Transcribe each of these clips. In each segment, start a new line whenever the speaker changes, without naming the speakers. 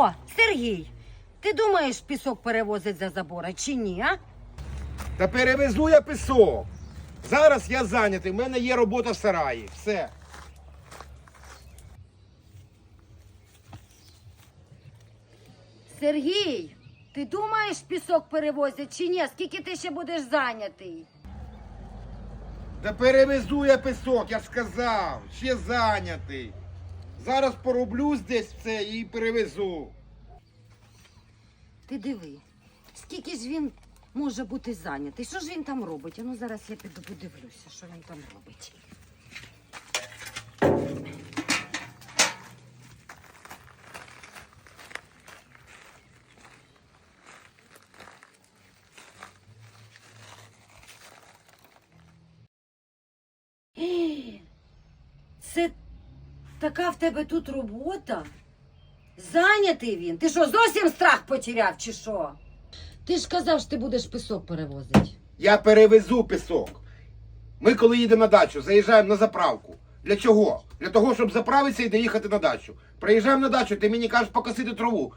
О, Сергій, ти думаєш, пісок перевозить за забора чи ні, а?
Та перевезу я пісок. Зараз я зайнятий, в мене є робота в сараї. Все.
Сергій, ти думаєш, пісок перевозять чи ні? Скільки ти ще будеш зайнятий?
Та перевезу я пісок, я ж сказав, ще зайнятий. Зараз пороблю десь все і перевезу.
Ти диви, скільки ж він може бути зайнятий? Що ж він там робить? Ну зараз я піду подивлюся, що він там робить. Це така в тебе тут робота? Зайнятий він. Ти що, зовсім страх потеряв, чи що? Ти ж казав, що ти будеш пісок перевозити.
Я перевезу пісок. Ми, коли їдемо на дачу, заїжджаємо на заправку. Для чого? Для того, щоб заправитися і доїхати на дачу. Приїжджаємо на дачу, ти мені кажеш покосити траву.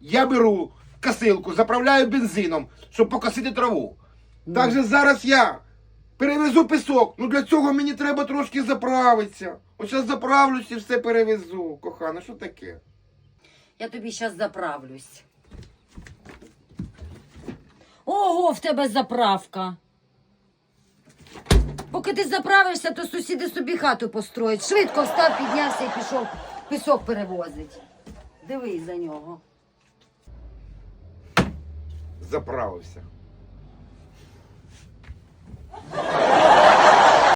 Я беру косилку, заправляю бензином, щоб покосити траву. Так же зараз я перевезу пісок. Ну для цього мені треба трошки заправитися. От зараз заправлюсь і все перевезу. Кохана, що таке?
Я тобі зараз заправлюсь. Ого, в тебе заправка. Поки ти заправишся, то сусіди собі хату построять. Швидко встав, піднявся і пішов пісок перевозить. Дивись за нього.
Заправився.